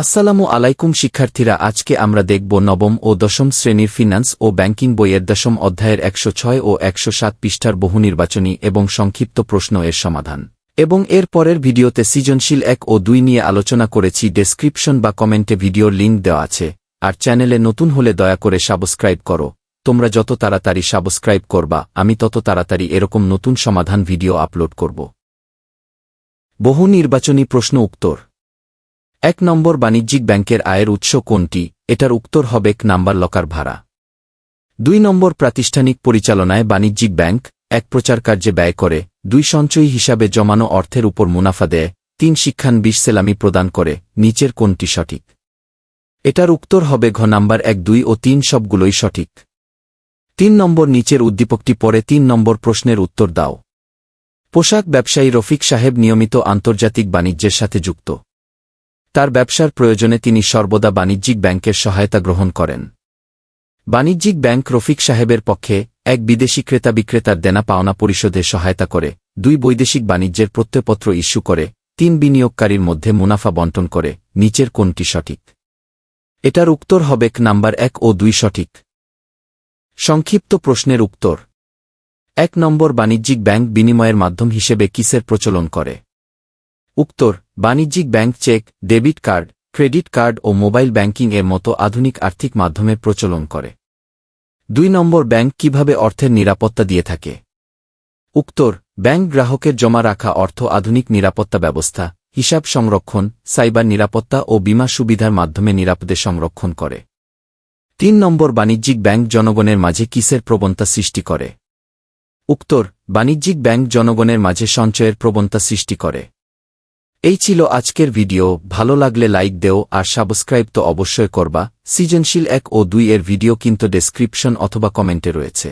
আসসালামু আলাইকুম শিক্ষার্থীরা, আজকে আমরা দেখব নবম ও দশম শ্রেণির ফিনান্স ও ব্যাংকিং বইয়ের দশম অধ্যায়ের একশো ছয় ও একশো সাত পৃষ্ঠার বহু নির্বাচনী এবং সংক্ষিপ্ত প্রশ্ন এর সমাধান। এবং এর পরের ভিডিওতে সৃজনশীল এক ও দুই নিয়ে আলোচনা করেছি, ডেসক্রিপশন বা কমেন্টে ভিডিওর লিঙ্ক দেওয়া আছে। আর চ্যানেলে নতুন হলে দয়া করে সাবস্ক্রাইব করো। তোমরা যত তাড়াতাড়ি সাবস্ক্রাইব করবা, আমি তত তাড়াতাড়ি এরকম নতুন সমাধান ভিডিও আপলোড করব। বহু নির্বাচনী প্রশ্ন উত্তর। এক নম্বর বাণিজ্যিক ব্যাংকের আয়ের উৎস কোনটি? এটার উত্তর হবে এক নাম্বার লকার ভাড়া। দুই নম্বর প্রাতিষ্ঠানিক পরিচালনায় বাণিজ্যিক ব্যাংক এক প্রচার কার্যে ব্যয় করে, দুই সঞ্চয়ী হিসাবে জমানো অর্থের উপর মুনাফা দেয়, তিন শিক্ষান বিশ সেলামি প্রদান করে, নিচের কোনটি সঠিক? এটার উত্তর হবে ঘ নাম্বার এক, দুই ও তিন সবগুলোই সঠিক। তিন নম্বর নিচের উদ্দীপকটি পরে তিন নম্বর প্রশ্নের উত্তর দাও। পোশাক ব্যবসায়ী রফিক সাহেব নিয়মিত আন্তর্জাতিক বাণিজ্যের সাথে যুক্ত। তার ব্যবসার প্রয়োজনে তিনি সর্বদা বাণিজ্যিক ব্যাংকের সহায়তা গ্রহণ করেন। বাণিজ্যিক ব্যাংক রফিক সাহেবের পক্ষে এক বিদেশি ক্রেতা বিক্রেতার দেনা পাওনা পরিশোধে সহায়তা করে, দুই বৈদেশিক বাণিজ্যের প্রত্যয়পত্র ইস্যু করে, তিন বিনিয়োগকারীর মধ্যে মুনাফা বন্টন করে, নিচের কোনটি সঠিক? এটার উত্তর হবে নাম্বার এক ও দুই সঠিক। সংক্ষিপ্ত প্রশ্নের উত্তর। এক নম্বর বাণিজ্যিক ব্যাংক বিনিময়ের মাধ্যম হিসেবে কিসের প্রচলন করে? উত্তর বাণিজ্যিক bank cheque, debit card, credit card ও মোবাইল ব্যাংকিং এর মতো আধুনিক আর্থিক মাধ্যমে প্রচলন করে। দুই নম্বর ব্যাংক কীভাবে অর্থের নিরাপত্তা দিয়ে থাকে? উত্তর ব্যাংক গ্রাহকের জমা রাখা অর্থ আধুনিক নিরাপত্তা ব্যবস্থা, হিসাব সংরক্ষণ, সাইবার নিরাপত্তা ও বীমা সুবিধার মাধ্যমে নিরাপদে সংরক্ষণ করে। তিন নম্বর বাণিজ্যিক ব্যাংক জনগণের মাঝে কিসের প্রবণতা সৃষ্টি করে? উত্তর বাণিজ্যিক ব্যাংক জনগণের মাঝে সঞ্চয়ের প্রবণতা সৃষ্টি করে। এই ছিল আজকের ভিডিও, ভালো লাগলে লাইক দেও আর সাবস্ক্রাইব তো অবশ্যই করবা। সৃজনশীল এক ও দুই এর ভিডিও কিন্তু ডেসক্রিপশন অথবা কমেন্টে রয়েছে।